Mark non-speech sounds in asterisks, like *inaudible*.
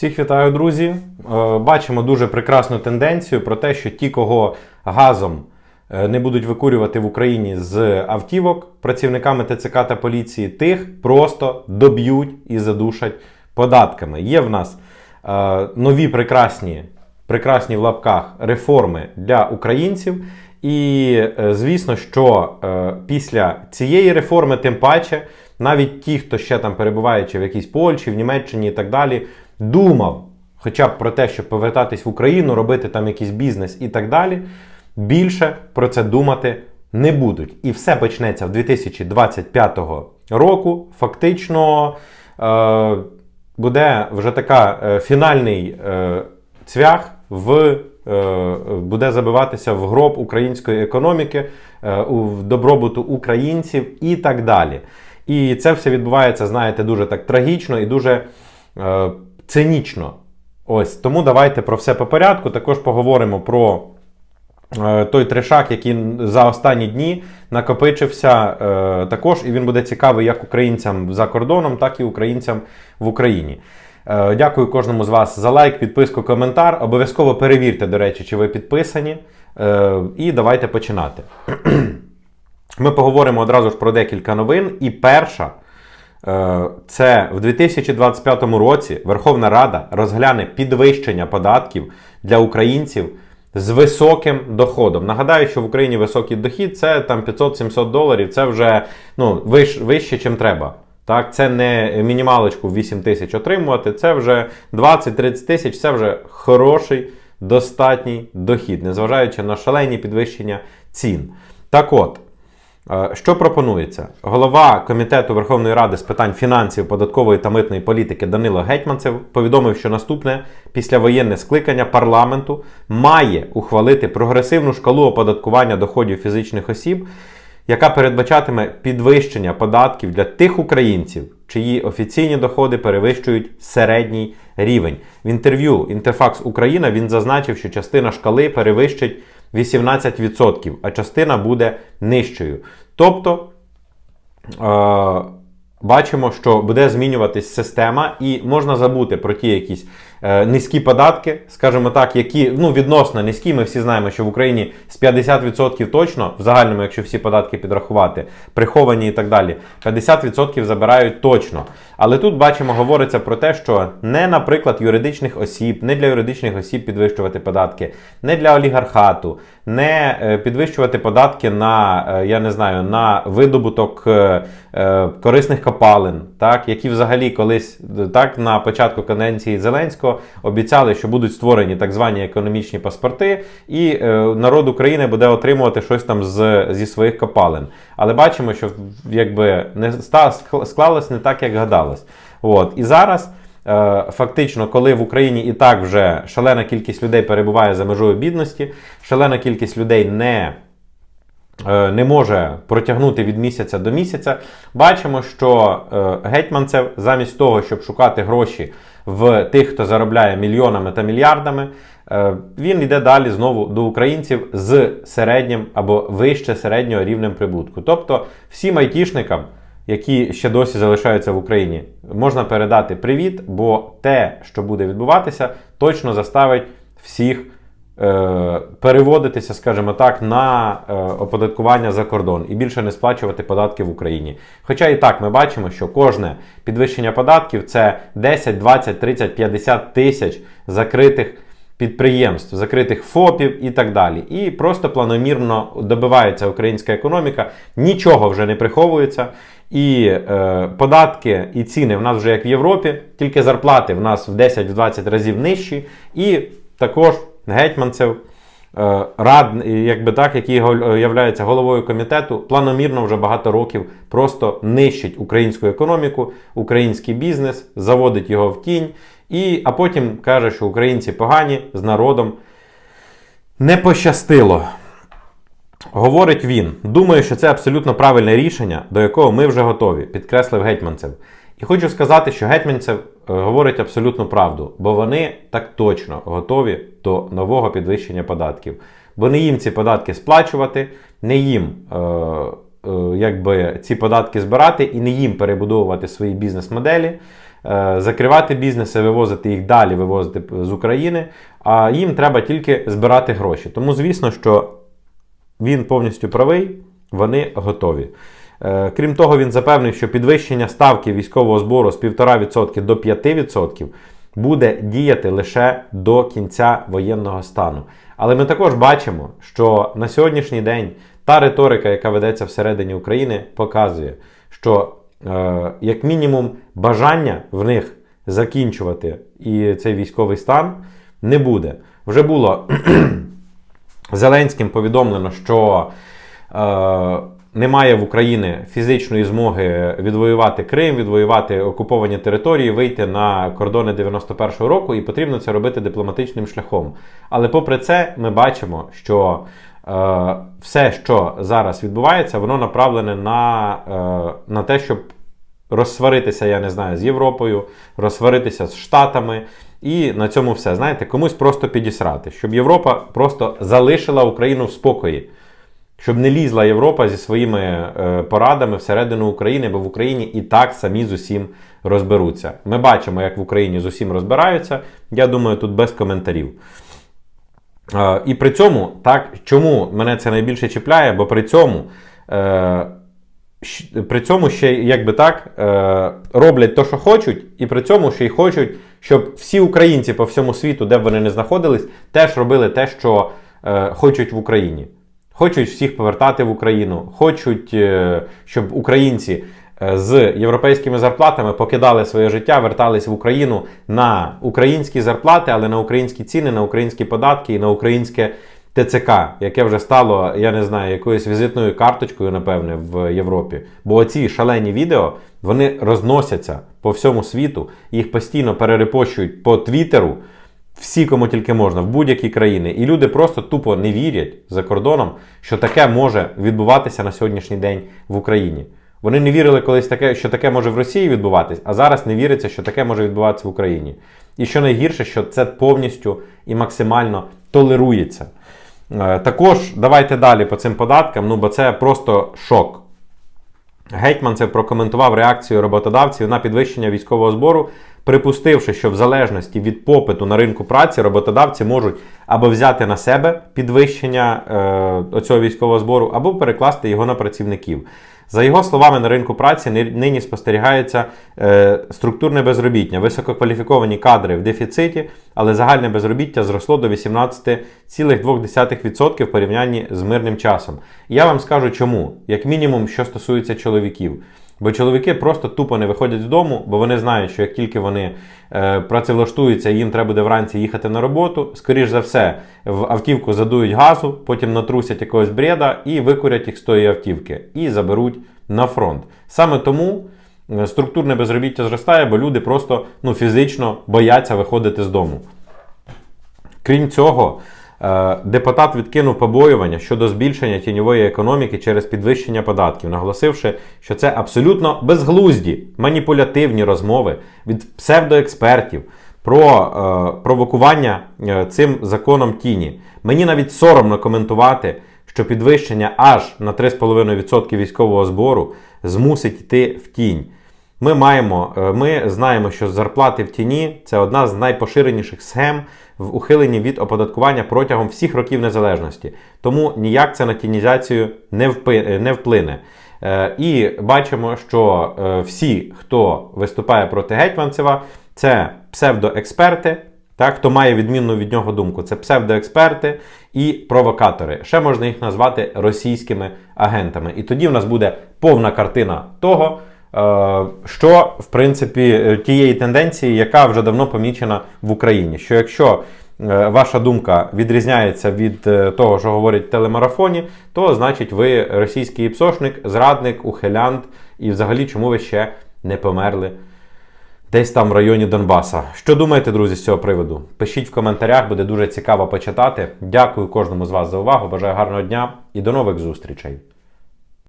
Всіх вітаю, друзі. Е, Бачимо дуже прекрасну тенденцію про те, що ті, кого газом е, не будуть викурювати в Україні з автівок працівниками ТЦК та поліції, тих просто доб'ють і задушать податками. Є в нас е, нові прекрасні, прекрасні в лапках реформи для українців. І е, звісно, що е, після цієї реформи, тим паче, навіть ті, хто ще там перебуваючи в якійсь Польщі, в Німеччині і так далі, думав хоча б про те, щоб повертатись в Україну, робити там якийсь бізнес і так далі, більше про це думати не будуть. І все почнеться в 2025 року. Фактично е, буде вже така фінальний цвях в. Е, Буде забиватися в гроб української економіки, е, в добробуту українців і так далі. І це все відбувається, знаєте, дуже так трагічно і дуже е, цинічно. Ось тому давайте про все по порядку. Також поговоримо про той трешак, який за останні дні накопичився також, і він буде цікавий як українцям за кордоном, так і українцям в Україні. Е, Дякую кожному з вас за лайк, підписку, коментар. Обов'язково перевірте, до речі, чи ви підписані. Е, І давайте починати. *clears throat* Ми поговоримо одразу ж про декілька новин. І перша е, це в 2025 році Верховна Рада розгляне підвищення податків для українців з високим доходом. Нагадаю, що в Україні високий дохід це там 500-700 доларів, це вже ну, вище, чим треба. Так, це не мінімалочку 8 тисяч отримувати, це вже 20-30 тисяч, це вже хороший достатній дохід, незважаючи на шалені підвищення цін. Так от, е, що пропонується? Голова Комітету Верховної Ради з питань фінансів, податкової та митної політики Данило Гетьманцев повідомив, що наступне післявоєнне скликання парламенту має ухвалити прогресивну шкалу оподаткування доходів фізичних осіб, яка передбачатиме підвищення податків для тих українців, чиї офіційні доходи перевищують середній рівень. В інтерв'ю Інтерфакс Україна він зазначив, що частина шкали перевищить 18%, а частина буде нижчою. Тобто е, бачимо, що буде змінюватись система, і можна забути про ті якісь низькі податки, скажімо так, які ну, відносно низькі. Ми всі знаємо, що в Україні з 50% точно, в загальному, якщо всі податки підрахувати, приховані і так далі, 50% забирають точно. Але тут бачимо, говориться про те, що не, наприклад, юридичних осіб, не для юридичних осіб підвищувати податки, не для олігархату, не е, підвищувати податки на, е, я не знаю, на видобуток е, е, корисних копалин, так, які взагалі колись е, так на початку каденції Зеленського обіцяли, що будуть створені так звані економічні паспорти, і е, народ України буде отримувати щось там з, зі своїх копалин. Але бачимо, що якби не склалось не так, як гадалось. От. І зараз. Е, Фактично, коли в Україні і так вже шалена кількість людей перебуває за межою бідності, шалена кількість людей не е, не може протягнути від місяця до місяця, бачимо, що гетьманцев замість того, щоб шукати гроші в тих, хто заробляє мільйонами та мільярдами, е, він йде далі знову до українців з середнім або вище середнього рівнем прибутку. Тобто всім айтішникам, які ще досі залишаються в Україні, можна передати привіт, бо те, що буде відбуватися, точно заставить всіх переводитися, скажімо так, на е, оподаткування за кордон і більше не сплачувати податки в Україні. Хоча і так ми бачимо, що кожне підвищення податків це 10, 20, 30, 50 тисяч закритих підприємств, закритих ФОПів і так далі. І просто планомірно добивається українська економіка, нічого вже не приховується. І е, податки і ціни в нас вже як в Європі, тільки зарплати в нас в 10-20 разів нижчі. І також гетьманцев, е, рад, якби так, який є головою комітету, планомірно вже багато років просто нищить українську економіку, український бізнес, заводить його в тінь. І, а потім каже, що українці погані з народом не пощастило. Говорить він, думаю, що це абсолютно правильне рішення, до якого ми вже готові, підкреслив гетьманцев. І хочу сказати, що гетьманцев е, говорить абсолютну правду, бо вони так точно готові до нового підвищення податків. Бо не їм ці податки сплачувати, не їм е, е, якби ці податки збирати і не їм перебудовувати свої бізнес-моделі. е, закривати бізнеси, вивозити їх далі, вивозити з України, а їм треба тільки збирати гроші. Тому, звісно, що він повністю правий, вони готові. Е, Крім того, він запевнив, що підвищення ставки військового збору з 1,5% до 5% буде діяти лише до кінця воєнного стану. Але ми також бачимо, що на сьогоднішній день та риторика, яка ведеться всередині України, показує, що е, як мінімум бажання в них закінчувати і цей військовий стан не буде. Вже було *clears throat* Зеленським повідомлено, що е, немає в Україні фізичної змоги відвоювати Крим, відвоювати окуповані території, вийти на кордони 91-го року, і потрібно це робити дипломатичним шляхом. Але попри це, ми бачимо, що е, все, що зараз відбувається, воно направлене на, е, на те, щоб розсваритися, я не знаю, з Європою, розсваритися з Штатами. І на цьому все. Знаєте, комусь просто підісрати, щоб Європа просто залишила Україну в спокої, щоб не лізла Європа зі своїми е, порадами всередину України, бо в Україні і так самі з усім розберуться. Ми бачимо, як в Україні з усім розбираються. Я думаю, тут без коментарів. Е, і при цьому, так, чому мене це найбільше чіпляє? Бо при цьому. Е, при цьому ще, як би так, роблять те, що хочуть, і при цьому ще й хочуть, щоб всі українці по всьому світу, де б вони не знаходились, теж робили те, що хочуть в Україні. Хочуть всіх повертати в Україну, хочуть, е, щоб українці е, з європейськими зарплатами покидали своє життя, вертались в Україну на українські зарплати, але на українські ціни, на українські податки і на українське ТЦК, яке вже стало, я не знаю, якоюсь візитною карточкою, напевне, в Європі. Бо оці шалені відео вони розносяться по всьому світу, їх постійно перерепощують по Твіттеру. Всі, кому тільки можна, в будь-які країни. І люди просто тупо не вірять за кордоном, що таке може відбуватися на сьогоднішній день в Україні. Вони не вірили колись таке, що таке може в Росії відбуватись, а зараз не віриться, що таке може відбуватися в Україні. І що найгірше, що це повністю і максимально толерується. Е, Також давайте далі по цим податкам, ну бо це просто шок. Гетьманцев прокоментував реакцію роботодавців на підвищення військового збору, припустивши, що в залежності від попиту на ринку праці роботодавці можуть або взяти на себе підвищення е, оцього військового збору, або перекласти його на працівників. За його словами, на ринку праці нині спостерігається е, структурне безробіття, висококваліфіковані кадри в дефіциті, але загальне безробіття зросло до 18,2% в порівнянні з мирним часом. І я вам скажу чому, як мінімум, що стосується чоловіків. Бо чоловіки просто тупо не виходять з дому, бо вони знають, що як тільки вони е, працевлаштуються, їм треба буде вранці їхати на роботу, скоріш за все, в автівку задують газу, потім натрусять якогось бреда і викурять їх з тої автівки і заберуть на фронт. Саме тому е, структурне безробіття зростає, бо люди просто ну, фізично бояться виходити з дому. Крім цього, депутат відкинув побоювання щодо збільшення тіньової економіки через підвищення податків, наголосивши, що це абсолютно безглузді маніпулятивні розмови від псевдоекспертів про е, провокування е, цим законом тіні. Мені навіть соромно коментувати, що підвищення аж на 3,5% військового збору змусить йти в тінь. Ми маємо, е, ми знаємо, що зарплати в тіні це одна з найпоширеніших схем в ухиленні від оподаткування протягом всіх років незалежності. Тому ніяк це на тінізацію не, впи- е, не вплине. Е, І бачимо, що е, всі, хто виступає проти Гетьманцева, це псевдоексперти, так, хто має відмінну від нього думку, це псевдоексперти і провокатори. Ще можна їх назвати російськими агентами. І тоді в нас буде повна картина того, що в принципі е, тієї тенденції, яка вже давно помічена в Україні. Що якщо е, ваша думка відрізняється від е, того, що говорять в телемарафоні, то значить ви російський псошник, зрадник, ухилянт, і взагалі чому ви ще не померли десь там в районі Донбаса. Що думаєте, друзі, з цього приводу? Пишіть в коментарях, буде дуже цікаво почитати. Дякую кожному з вас за увагу. Бажаю гарного дня і до нових зустрічей.